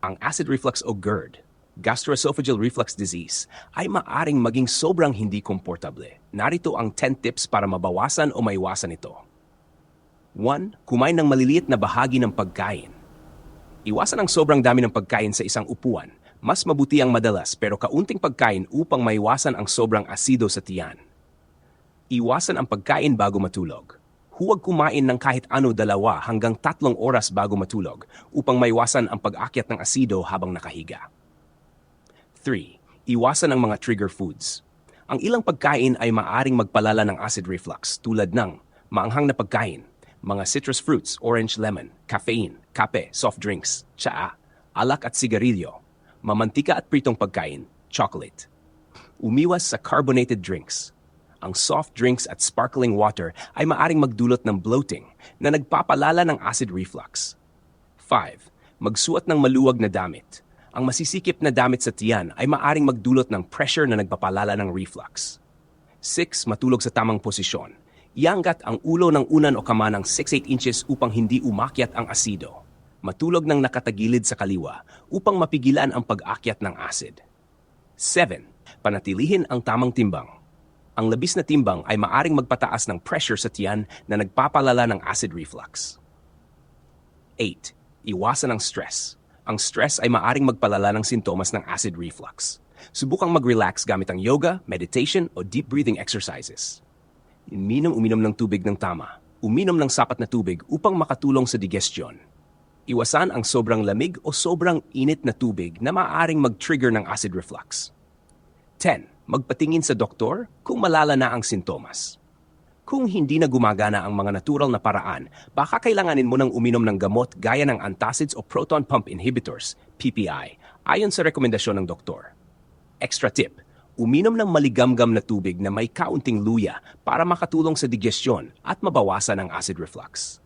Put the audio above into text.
Ang acid reflux o GERD, gastroesophageal reflux disease, ay maaring maging sobrang hindi komportable. Narito ang 10 tips para mabawasan o maiwasan ito. 1. Kumain ng maliliit na bahagi ng pagkain. Iwasan ang sobrang dami ng pagkain sa isang upuan. Mas mabuti ang madalas pero kaunting pagkain upang maiwasan ang sobrang asido sa tiyan. Iwasan ang pagkain bago matulog. Huwag kumain ng kahit ano dalawa hanggang tatlong oras bago matulog upang maiwasan ang pag-akyat ng asido habang nakahiga. 3. Iwasan ang mga trigger foods. Ang ilang pagkain ay maaring magpalala ng acid reflux tulad ng maanghang na pagkain, mga citrus fruits, orange lemon, caffeine, kape, soft drinks, tsaa, alak at sigarilyo, mamantika at pritong pagkain, chocolate. Umiwas sa carbonated drinks. Ang soft drinks at sparkling water ay maaring magdulot ng bloating na nagpapalala ng acid reflux. 5. Magsuot ng maluwag na damit. Ang masisikip na damit sa tiyan ay maaring magdulot ng pressure na nagpapalala ng reflux. 6. Matulog sa tamang posisyon. Ianggat ang ulo ng unan o kama ng 6-8 inches upang hindi umakyat ang asido. Matulog ng nakatagilid sa kaliwa upang mapigilan ang pag-akyat ng acid. 7. Panatilihin ang tamang timbang. Ang labis na timbang ay maaring magpataas ng pressure sa tiyan na nagpapalala ng acid reflux. 8. Iwasan ang stress. Ang stress ay maaring magpalala ng sintomas ng acid reflux. Subukang mag-relax gamit ang yoga, meditation o deep breathing exercises. Uminom uminom ng tubig ng tama. Uminom ng sapat na tubig upang makatulong sa digestion. Iwasan ang sobrang lamig o sobrang init na tubig na maaaring mag-trigger ng acid reflux. 10. Magpatingin sa doktor kung malala na ang sintomas. Kung hindi na gumagana ang mga natural na paraan, baka kailanganin mo ng uminom ng gamot gaya ng antacids o proton pump inhibitors, PPI, ayon sa rekomendasyon ng doktor. Extra tip, uminom ng maligamgam na tubig na may kaunting luya para makatulong sa digestion at mabawasan ang acid reflux.